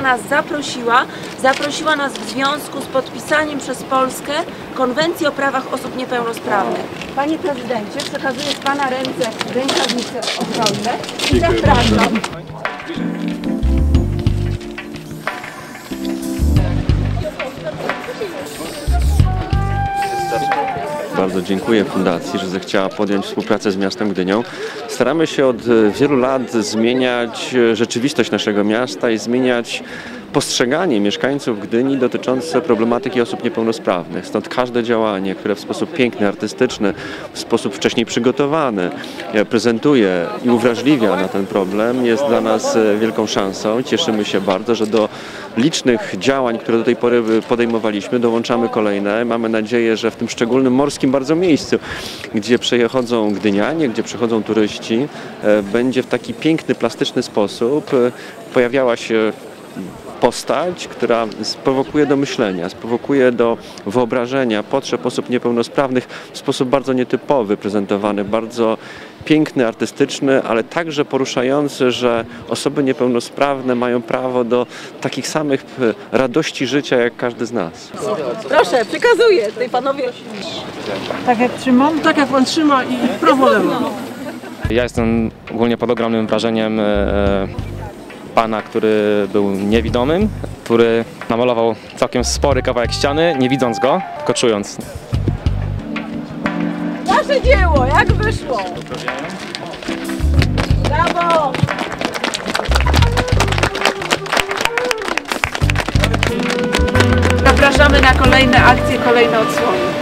nas zaprosiła. Zaprosiła nas w związku z podpisaniem przez Polskę Konwencji o prawach osób niepełnosprawnych. Panie prezydencie, przekazuję w Pana ręce rękawice ochronne i zapraszam. Bardzo dziękuję Fundacji, że zechciała podjąć współpracę z miastem Gdynią. Staramy się od e, wielu lat zmieniać e, rzeczywistość naszego miasta i zmieniać postrzeganie mieszkańców Gdyni dotyczące problematyki osób niepełnosprawnych. Stąd każde działanie, które w sposób piękny, artystyczny, w sposób wcześniej przygotowany e, prezentuje i uwrażliwia na ten problem, jest dla nas wielką szansą. Cieszymy się bardzo, że do licznych działań, które do tej pory podejmowaliśmy, dołączamy kolejne. Mamy nadzieję, że w tym szczególnym morskim bardzo miejscu, gdzie przechodzą Gdynianie, gdzie przychodzą turyści, e, będzie w taki piękny, plastyczny sposób e, pojawiała się postać, która sprowokuje do myślenia, sprowokuje do wyobrażenia potrzeb osób niepełnosprawnych w sposób bardzo nietypowy, prezentowany, bardzo piękny, artystyczny, ale także poruszający, że osoby niepełnosprawne mają prawo do takich samych e, radości życia jak każdy z nas. Proszę, przekazuję tej panowie. Tak jak trzymam? tak jak pan trzyma i prawo lewo. Ja jestem ogólnie pod ogromnym wrażeniem e, e, pana, który był niewidomym, który namalował całkiem spory kawałek ściany, nie widząc go, tylko czując. Nasze dzieło, jak wyszło? Brawo! Zapraszamy na kolejne akcje, kolejne odsłony.